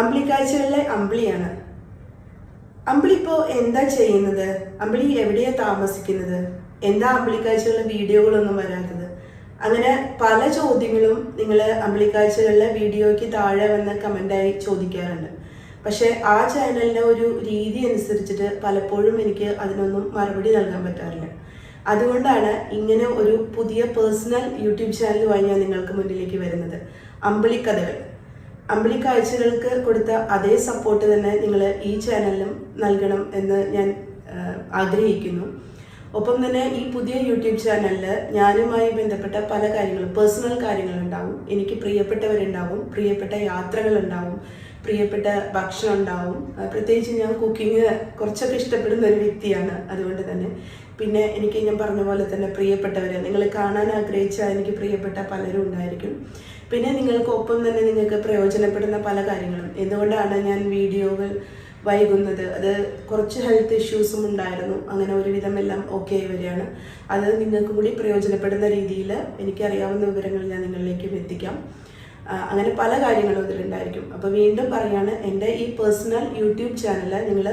അമ്പിളിക്കാഴ്ചകളിലെ അമ്പിളിയാണ്. അമ്പിളി ഇപ്പോൾ എന്താ ചെയ്യുന്നത്? അമ്പിളി എവിടെയാണ് താമസിക്കുന്നത്? എന്താ അമ്പിളിക്കാഴ്ചകളിലെ വീഡിയോകളൊന്നും വരാത്തത്? അങ്ങനെ പല ചോദ്യങ്ങളും നിങ്ങൾ അമ്പിളിക്കാഴ്ചകളിലെ വീഡിയോയ്ക്ക് താഴെ വന്ന് കമന്റായി ചോദിക്കാറുണ്ട്. പക്ഷേ ആ ചാനലിന്റെ ഒരു രീതി അനുസരിച്ചിട്ട് പലപ്പോഴും എനിക്ക് അതിനൊന്നും മറുപടി നൽകാൻ പറ്റാറില്ല. അതുകൊണ്ടാണ് ഇങ്ങനെ ഒരു പുതിയ പേഴ്സണൽ യൂട്യൂബ് ചാനലുമായി ഞാൻ നിങ്ങൾക്ക് മുന്നിലേക്ക് വരുന്നത്. അമ്പിളിക്കഥകൾ അമ്പിളി കാഴ്ചകൾക്ക് കൊടുത്ത അതേ സപ്പോർട്ട് തന്നെ നിങ്ങൾ ഈ ചാനലിലും നൽകണം എന്ന് ഞാൻ ആഗ്രഹിക്കുന്നു. ഒപ്പം തന്നെ ഈ പുതിയ യൂട്യൂബ് ചാനലിൽ ഞാനുമായി ബന്ധപ്പെട്ട പല കാര്യങ്ങളും പേഴ്സണൽ കാര്യങ്ങളുണ്ടാവും. എനിക്ക് പ്രിയപ്പെട്ടവരുണ്ടാവും പ്രിയപ്പെട്ട യാത്രകളുണ്ടാവും. പ്രിയപ്പെട്ട ഭക്ഷണം ഉണ്ടാവും. പ്രത്യേകിച്ച് ഞാൻ കുക്കിംഗ് കുറച്ചൊക്കെ ഇഷ്ടപ്പെടുന്ന ഒരു വ്യക്തിയാണ്. അതുകൊണ്ട് തന്നെ പിന്നെ എനിക്ക് ഞാൻ പറഞ്ഞ പോലെ തന്നെ പ്രിയപ്പെട്ടവർ നിങ്ങൾ കാണാൻ ആഗ്രഹിച്ച എനിക്ക് പ്രിയപ്പെട്ട പലരും ഉണ്ടായിരിക്കും. പിന്നെ നിങ്ങൾക്ക് ഒപ്പം തന്നെ നിങ്ങൾക്ക് പ്രയോജനപ്പെടുന്ന പല കാര്യങ്ങളും. എന്തുകൊണ്ടാണ് ഞാൻ വീഡിയോകൾ വൈകുന്നത്? അത് കുറച്ച് ഹെൽത്ത് ഇഷ്യൂസും ഉണ്ടായിരുന്നു. അങ്ങനെ ഒരുവിധം എല്ലാം ഓക്കെ ആയി വരികയാണ്. അത് നിങ്ങൾക്ക് കൂടി പ്രയോജനപ്പെടുന്ന രീതിയിൽ എനിക്കറിയാവുന്ന വിവരങ്ങൾ ഞാൻ നിങ്ങളിലേക്കും എത്തിക്കാം. അങ്ങനെ പല കാര്യങ്ങളും ഇതിലുണ്ടായിരിക്കും. അപ്പോൾ വീണ്ടും പറയാണ് എന്റെ ഈ പേഴ്സണൽ യൂട്യൂബ് ചാനൽ നിങ്ങൾ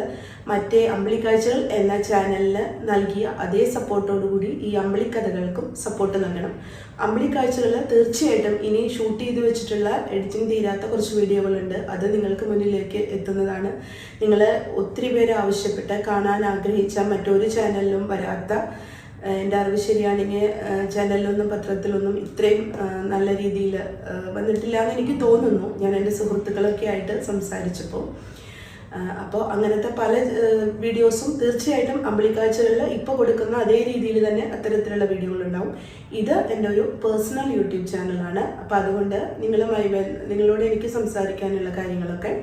മറ്റേ അമ്പിളിക്കാഴ്ചകൾ എന്ന ചാനലിൽ നൽകിയ അതേ സപ്പോർട്ടോടു കൂടി ഈ അമ്പിളിക്കഥകൾക്കും സപ്പോർട്ട് നൽകണം. അമ്പിളിക്കാഴ്ചകൾ തീർച്ചയായിട്ടും ഇനി ഷൂട്ട് ചെയ്ത് വെച്ചിട്ടുള്ള എഡിറ്റിംഗ് തീരാത്ത കുറച്ച് വീഡിയോകളുണ്ട് അത് നിങ്ങൾക്ക് മുന്നിലേക്ക് എത്തുന്നതാണ്. നിങ്ങൾ ഒത്തിരി പേര് ആവശ്യപ്പെട്ട് കാണാൻ ആഗ്രഹിച്ച മറ്റൊരു ചാനലിലും വരാത്ത എന്റെ അറിവ് ശരിയാണെങ്കിൽ ചാനലിലൊന്നും പത്രത്തിലൊന്നും ഇത്രയും നല്ല രീതിയിൽ വന്നിട്ടില്ല എന്ന് എനിക്ക് തോന്നുന്നു. ഞാൻ എന്റെ സുഹൃത്തുക്കളൊക്കെ ആയിട്ട് സംസാരിച്ചപ്പോൾ. അപ്പോൾ അങ്ങനത്തെ പല വീഡിയോസും തീർച്ചയായിട്ടും അമ്പിളിക്കാഴ്ചകളിൽ ഇപ്പോൾ കൊടുക്കുന്ന അതേ രീതിയിൽ തന്നെ അത്തരത്തിലുള്ള വീഡിയോകളുണ്ടാവും. ഇത് എന്റെ ഒരു പേഴ്സണൽ യൂട്യൂബ് ചാനലാണ്. അപ്പോൾ അതുകൊണ്ട് നിങ്ങളുമായി നിങ്ങളോട് എനിക്ക് സംസാരിക്കാനുള്ള കാര്യങ്ങളൊക്കെ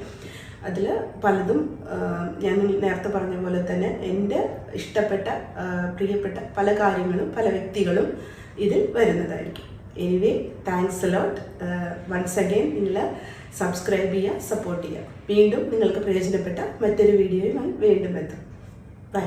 അതിൽ പലതും ഞാൻ നേരത്തെ പറഞ്ഞ പോലെ തന്നെ എന്റെ ഇഷ്ടപ്പെട്ട പ്രിയപ്പെട്ട പല കാര്യങ്ങളും പല വ്യക്തികളും ഇതിൽ വരുന്നതായിരിക്കും. Anyway thanks a lot once again നിങ്ങൾ സബ്സ്ക്രൈബ് ചെയ്യുക സപ്പോർട്ട് ചെയ്യുക. വീണ്ടും നിങ്ങൾക്ക് പ്രയോജനപ്പെട്ട മറ്റൊരു വീഡിയോയുമായി വീണ്ടും എത്തും. ബൈ